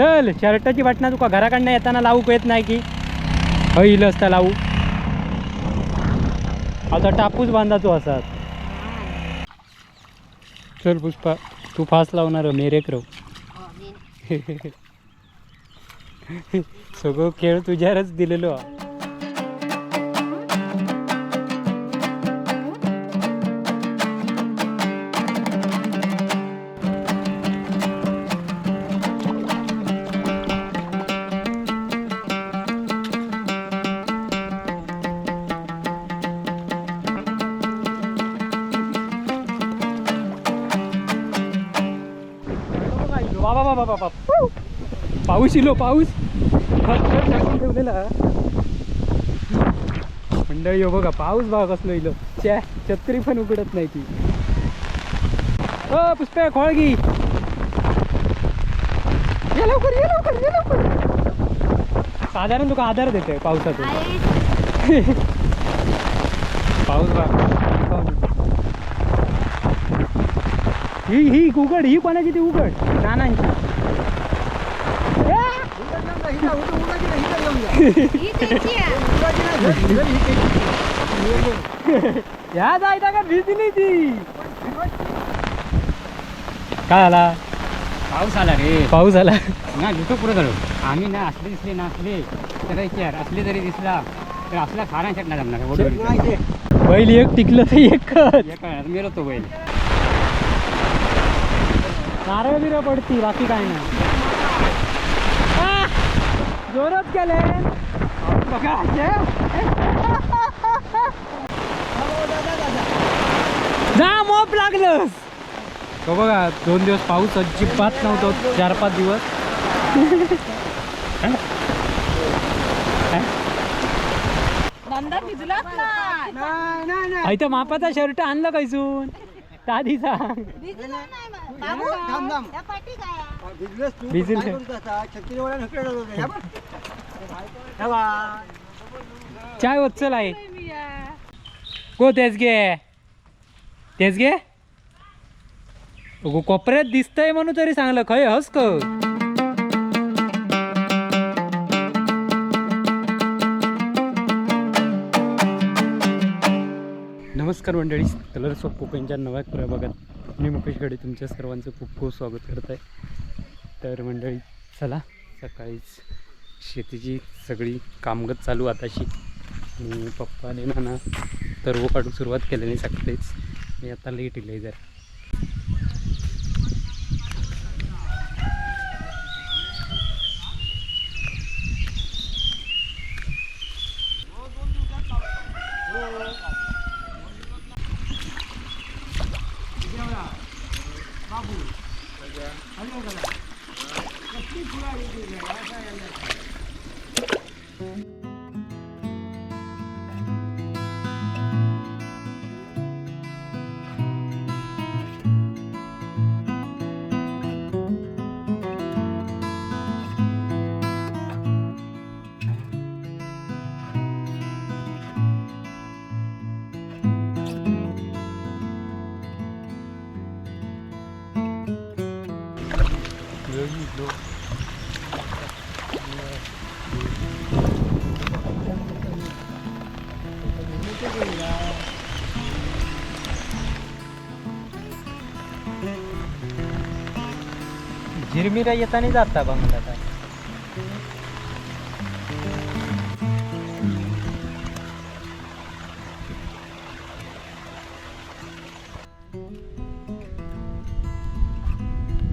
चल शर्टाची बटणा तुका घराकडनं येताना लावूक येत नाही की? होईल असता लावू. आता टापूस बांधाचो असात चल पुष्पा तू फास्ट लावणार मेरेक राहू. सगळं खेळ तुझ्यावरच दिलेलो. हा. बाबा बाबा बाबा पू! पाऊस इलो पाऊस. टाकून ठेवलेला मंडळी हो बघा पाऊस बघा कसलो इलो. च्या छत्री पण उघडत नाही ती. ओ पुष्पा खोळगी. ये लवकर ये लवकर ये लवकर. साधारण तुका आधार देतोय पावसातून पाऊस बघा. ही ही उघड ही कोणाची ती उघड? नानांची. या जायचा का भिजली ती? काय आला पाऊस आला रे. पाऊस आला. ना घेतो पुढे झालो आम्ही ना असले दिसले ना असले तर यार असले जरी दिसला तर असला खाना शकणार वडवडीचा. बैल एक टिकलं तर एक एका मेलो तो बैल. नारळ बिरळ पडती बाकी काय नाही! जोरात गेले बघा जा मोप लागलंस. तो बघा दोन दिवस पाऊस अजिबात नव्हतो चार पाच दिवस. मापाचा शर्ट आणलं कैसून आधी सांग थांब, थांब. बघ. चाय वत्सल आहे को तेच घे तेच घे कोपऱ्यात दिसतंय म्हणून तरी सांगलं खय हस क? नमस्कार मंडळी. कलर्स ऑफ कोकणच्या नव्या प्रभागात मी मुकेश गडे तुमच्या सर्वांचं खूप खूप स्वागत करत आहे. तर मंडळी चला सकाळीच शेतीची सगळी कामगत चालू आताशी. आणि पप्पाने नाना तरव हो काढून सुरुवात केल्याने सकाळीच मी आता लेट येईल जरा. झिरमिरा येताना जाता बा मला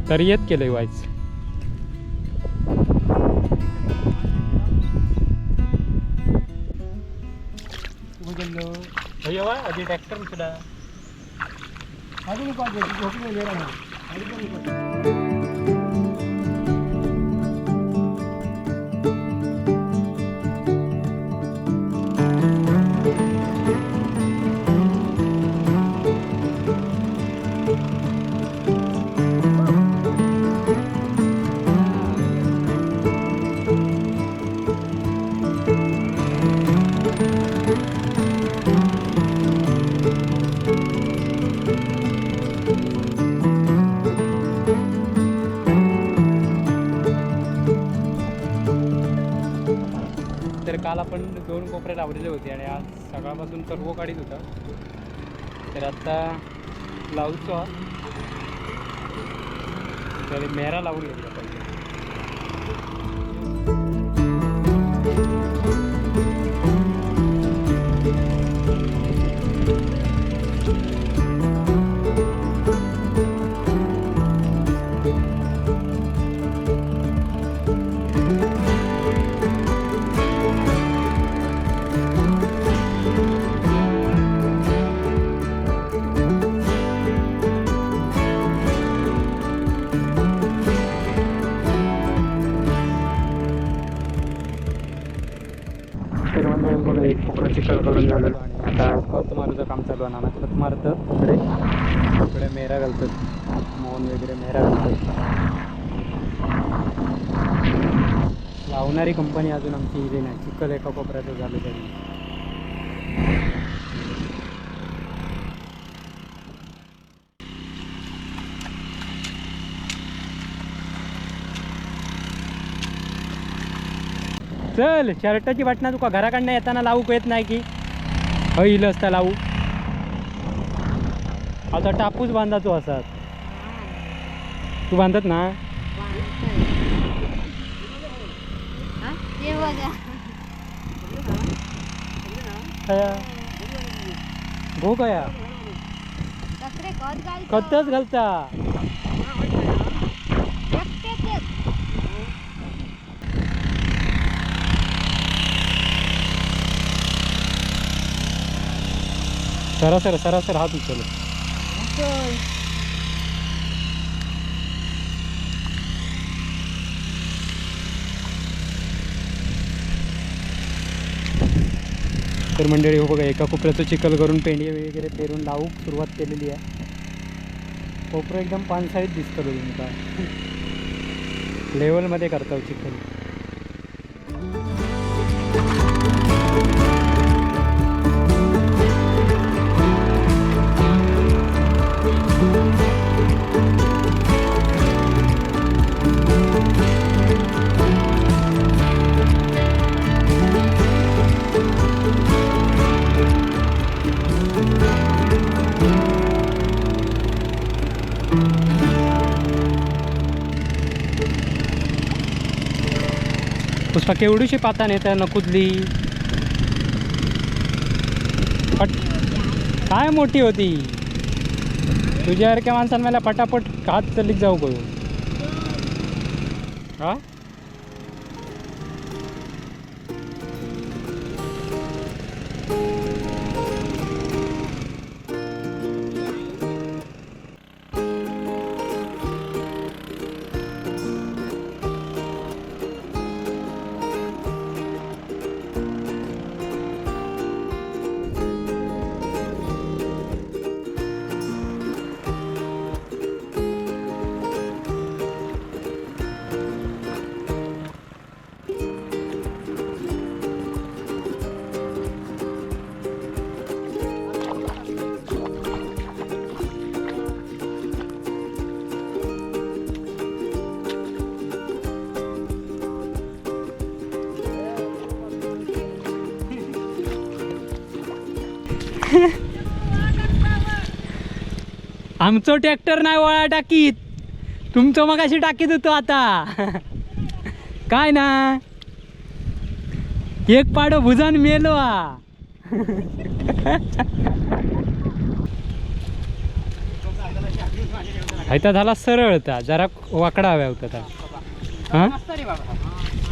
तर येत केलंय वाईच अय्यो आधी ट्रॅक्टर सुद्धा अजून एक वाजले. तर काल आपण दोन कोपरे लावलेले होते आणि आज सकाळपासून सर्व हो काढीत होता. तर आत्ता लावतो तर मेरा लावून घेतला पाहिजे म्हणजे एक कोपरा चिखल करून झालेलं आता खत काम चालू आहे नाना खत मारतं इकडे इकडे मेरा घालतात मौन वगैरे मेहरा घालतात लावणारी कंपनी अजून आमची इथे नाही. चिखल एका कोपऱ्याचं झालं तरी. चल शर्टाची बटणा तुका घराकडनं येताना लावूक येत नाही की? होईल असता लावू. आता टापूस बांधाचो असात तू बांधत ना? हे बघा कया? कत्तच घालता? सरासर सरासर हात उचल. तर मंडळी हो बघा एका कोपऱ्याचं चिखल करून पेंडी वगैरे पेरून लावू सुरुवात केलेली आहे. कोपरं एकदम पानसाळीत दिसतं तुमचा लेवलमध्ये करतो हो चिखल. पुष्पा केवढीशी पाता नेता नकुदली पट काय मोठी होती? तुझ्यासारख्या माणसानं मला पटापट हात चलीत जाऊ करू हा? आमचो ट्रॅक्टर नाही वळा टाकीत. तुमचं मग अशी टाकीत होतो आता. काय ना? एक पाडो भुजान मेलो आ. हायता झाला सरळ होता जरा वाकडा हव्या होता हा?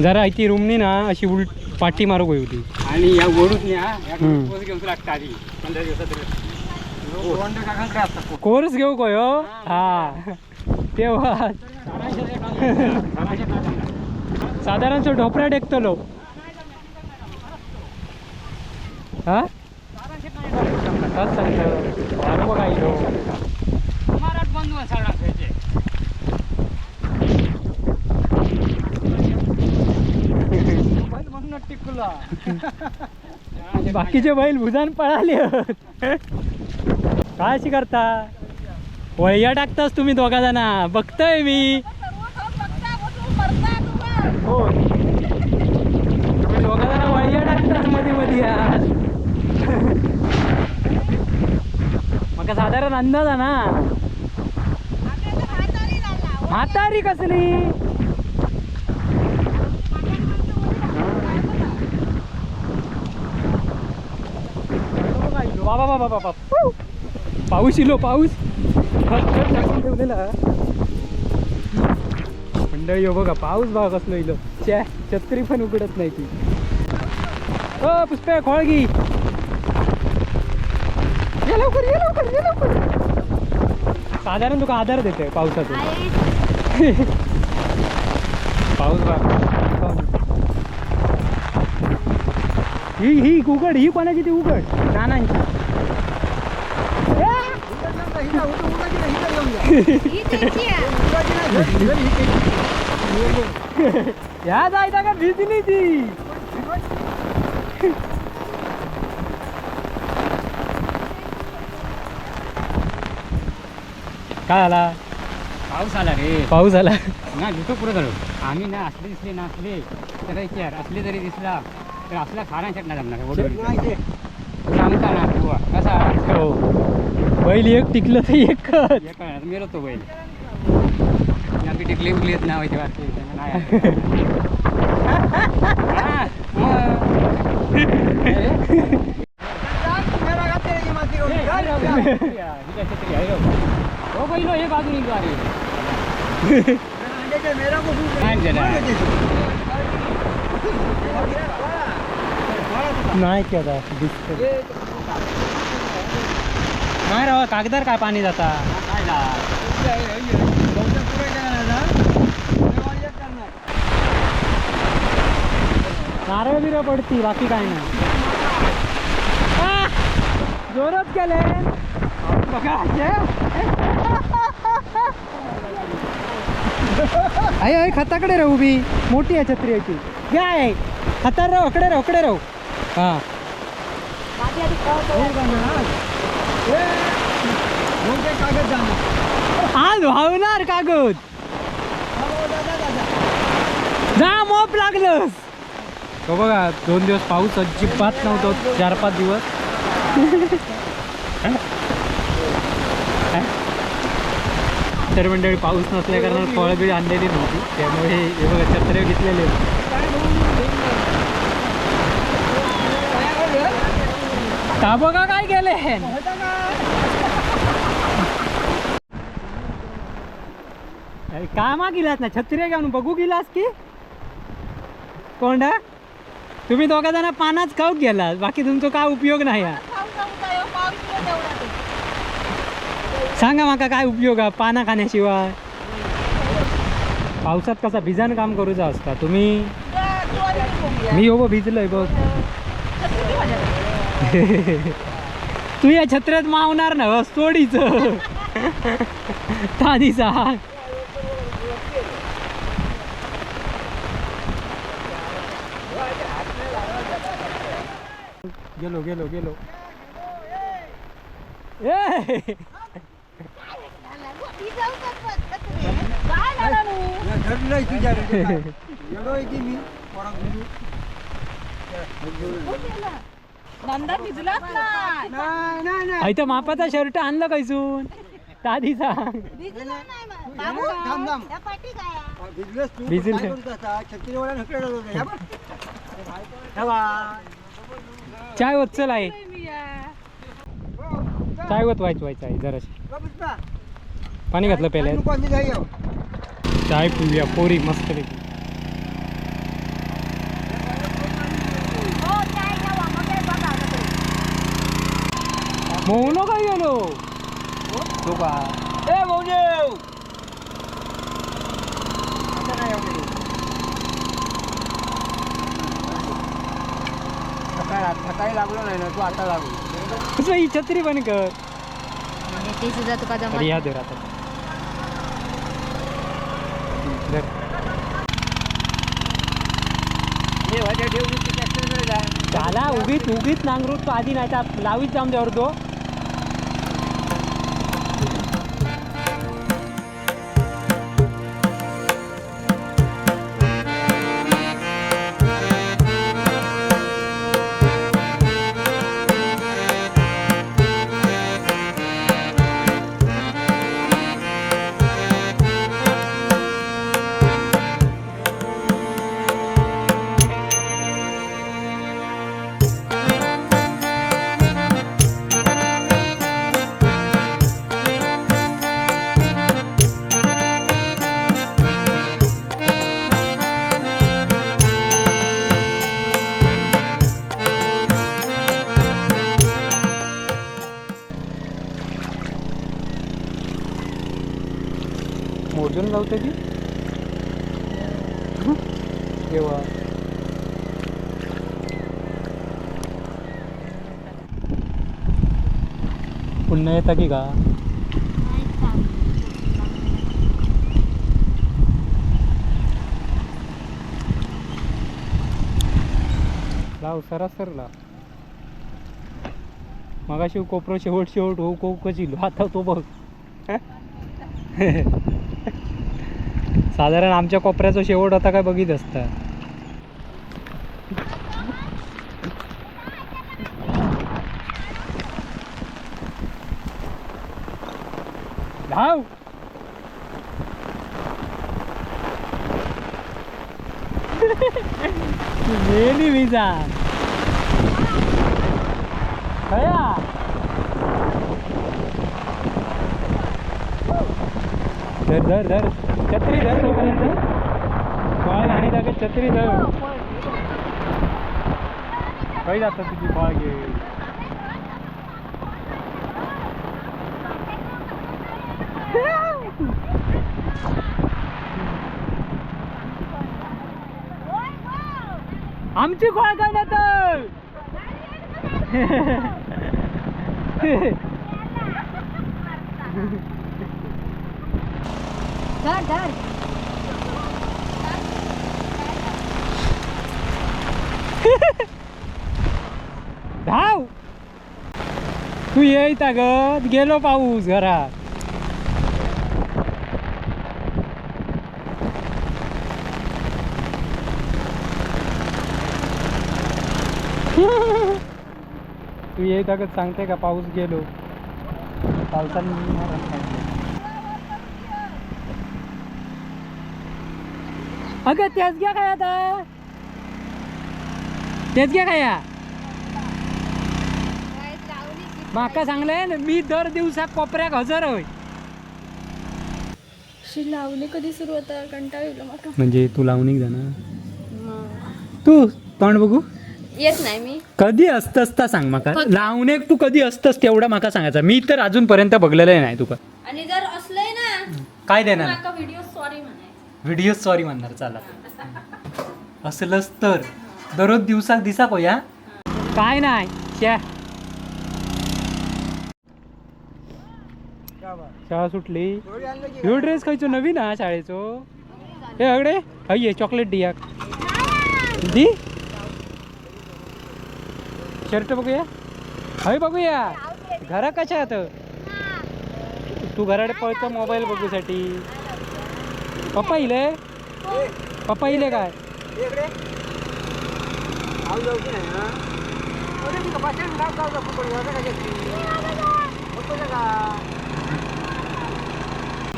जरा ती रूमनी ना अशी उलट पाठी मारू होती. आणि या न्या. या हम्म. पोस घेऊन लागतं आधी पंधरा दिवसात कोर्स घेऊ कोय हो? हा. तेव्हा. साधारणचो ढोपरा टेकतलो. हा? सांगतो टिकला बाकीचे बैल भुजान पळाले काय अशी करता? वळ्या टाकताच तुम्ही दोघा जणा. बघतोय मी. हो. मध्ये मध्ये मग साधारण अंदाज आहे ना? म्हातारी कसली? बाबा बाबा बाबा पाऊस इलो पाऊस. टाकून ठेवलेला मंडळी हो बघा पाऊस भाग असलो इलो. च्या छत्री पण उघडत नाही ती. ओ पुष्पे खोळगी. ये लवकर ये लवकर ये लवकर. साधारण तुका आधार देते पावसाचा पाऊस बघा ही ही उघड ही कोणाची ती उघड? नानांची ही त्यांची आहे. या जायचा का ती काय आला? पाऊस आला रे. पाऊस आला. ना पुढे झालो. आम्ही ना असले दिसले ना असले तर असले जरी दिसला तर असला खाना चटणा जमणार वडवडीचा. सांगता ना बुवा कसा हो बैल एक टिकलं तर एक कळणार मेलो तो बैल टिकली वाटते हा, बैलो हे काय झालं? नाही केला दिसत नाही राव कागदार काय पाणी जाता? काय नारळ बिरळ पडती बाकी काय नाही. जोरच केले. बघा आई आई खताकडे राहू बी. मोठी आहे छत्री याची घ्या आहे खतार राहू अकडे राहू अकडे राहू. हा. आज वाहणार कागद. जा मोप लागलंस. हो बघा दोन दिवस पाऊस अजिबात नव्हतं चार पाच दिवस तर मंडळी पाऊस नसल्या कारण फळबिळ आणलेली नव्हती. त्यामुळे हे बघा छत्रे घेतलेले का बघा काय केले अरे कामा गेलास ना? छत्र्या घेऊन बघू गेलास की? कोंडा तुम्ही दोघा जण पानाच खाऊक गेलास बाकी तुमचा काय उपयोग नाही हा. सांगा माका काय उपयोग हा पाना खाण्याशिवाय? पावसात कसा भिजान काम करूचा असता. तुम्ही? मी हो भिजलोय बघ. तू या छत्र्यात मावणार ना सोडीच. तादीचा गेलो गेलो गेलो. ए का? नंदा भिजलाच नाही इथं मापाचा शर्ट आणलं कैसून तादीचा भिजला नाही मग. चाय होत चल आहे चाय होत व्हायचं व्हायचं आहे जराशी. पाणी घातलं पहिल्या चाय पिऊया पोरी मस्त पैकी. हो, चाय घ्यावा. मग काय बघा आता तरी. मोहनो काय सकाळी लागलो नाही ना तू आता लागलो कसं ही छत्री पण कर. ते सुद्धा तुका जमत अरे या दर आता. धर. झाला उगीच उगीच नांगरूत तो आधी नाही तर लावीत जाऊन द्यावर तो. पुन्हा येता की का? लाव सरासर लाव. मगाशी कोपरा शेवट शेवट हो को कशी आता तो बघ. साधारण आमच्या कोपऱ्याचा शेवट आता काय बघित असता धाव मेली विजा खया धर धर धर छत्री धर तोपर्यंत फळ आणि जागे छत्री धर काही जातं तुझी फळ घे आमची ना तर. धाव. तू येईत ग गेलो पाऊस घरात. तू येईत अगं सांगते का पाऊस गेलो? पावसाने. अगं तेच घ्या काय आता. तेच घ्या काय या. माका सांगलंय ना मी दर दिवसा कोपऱ्याक हजर होय. शी लावली कधी सुरू होता कंटाळ माका म्हणजे तू लावणी जाणार तू तोंड बघू? येत नाही मी. कधी असतस ता सांग माका. लावणेक तू कधी असतस तेवढा माका सांगायचा. मी तर अजूनपर्यंत बघलेलं नाही तुका. आणि जर असलंय ना काय देणार? माका व्हिडिओ सॉरी म्हणायचं. व्हिडिओ सॉरी म्हणणार चला. असलंच तर. दररोज दिवसाक दिसा या काय नाही. श्या शाळा सुटली. ह्यो ड्रेस खायचो नवीन हा शाळेचो. हे अगडे हय चॉकलेट दियाक दी? शर्ट बघूया? हय बघूया. घरा कशा आहात? तू घराकडे पळतो मोबाईल बघूसाठी. पप्पा इले? पप्पा इले काय?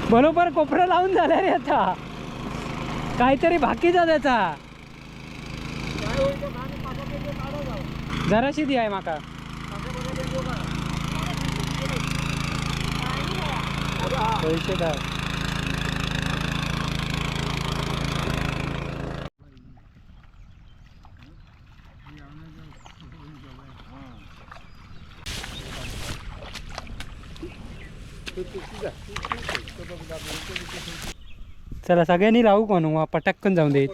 बरोबर कोपरा लावून झाला रे आता. काहीतरी बाकीचा त्याचा जराशी दी आहे माका. पैसे काय चला सगळ्यांनी लावू कोण पटकन जाऊन देईल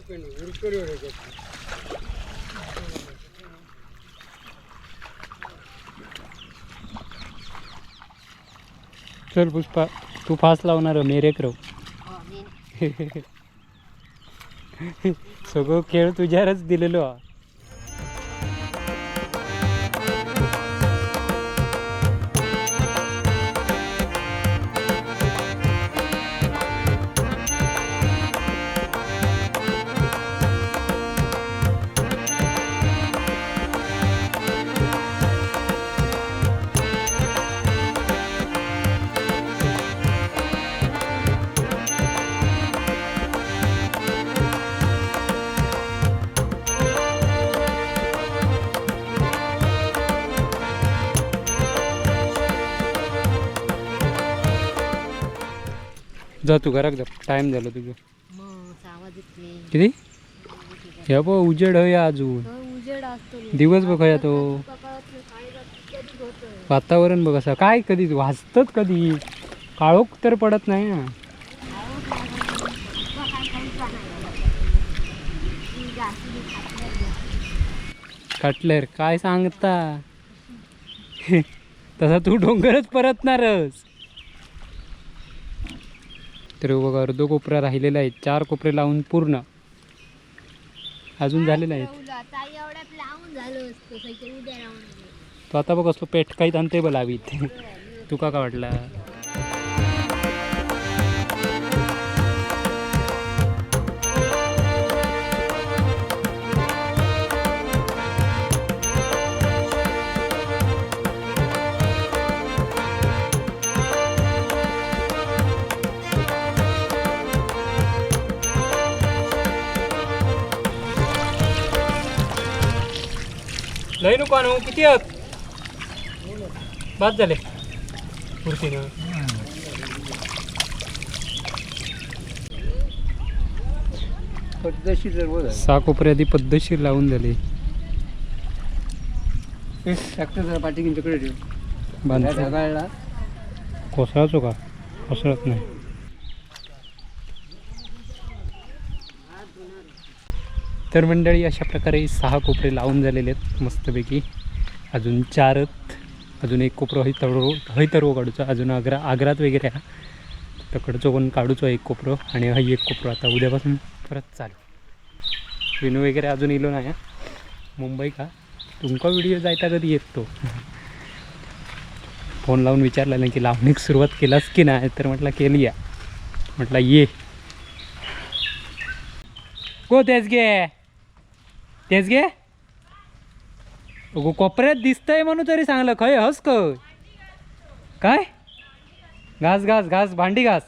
चल पुष्पा तू फास्ट लावणार मेरेक रव सगळं खेळ तुझ्यावरच दिलेलो. हा जा तू घराक जा. टाइम झाला तुझं. किती? हे बघ उजेड आहे अजून. दिवस बघा तो. वातावरण बघ असं. काय कधी वाचतच कधी? काळोख तर पडत नाही ना. कटलर काय सांगता? तसा तू डोंगरच परतणारच. तर बघा अर्ध कोपरा राहिलेला आहे चार कोपरे लावून पूर्ण. अजून झालेले असतं. राहून तो आता बघ असलो पेट काही आणते बघ तुका का वाटला? लय नको आणू किती आहेत? बाद झाले. पुरतीनं. पद्धतशीर सर्व झालं सहा कोपरे आधी पद्धतशीर लावून झाले. जरा पाठी तुमच्याकडे ठेव. बांध कोसळाचो का? कोसळत नाही. तर मंडळी अशा प्रकारे सहा कोपरे लावून झालेले आहेत मस्तपैकी. अजून चारत अजून एक कोपरं हैतरो तळो हय अजून आग्रा आग्रात वगैरे हा तकडचो पण काढूचो एक कोपरो आणि हा एक कोपरो आता उद्यापासून परत चालू. विनू वगैरे अजून इलो नाही हा. मुंबई का? तुमका व्हिडिओ जायता कधी येत? तो फोन लावून विचारलेलं की लावणीक सुरुवात केलास की नाही? तर म्हटलं केली या म्हटलं ये. गो तेच घे तेच घे. कोपऱ्यात दिसतंय म्हणून तरी सांगलं खय हस काय? घास घास घास भांडी घास.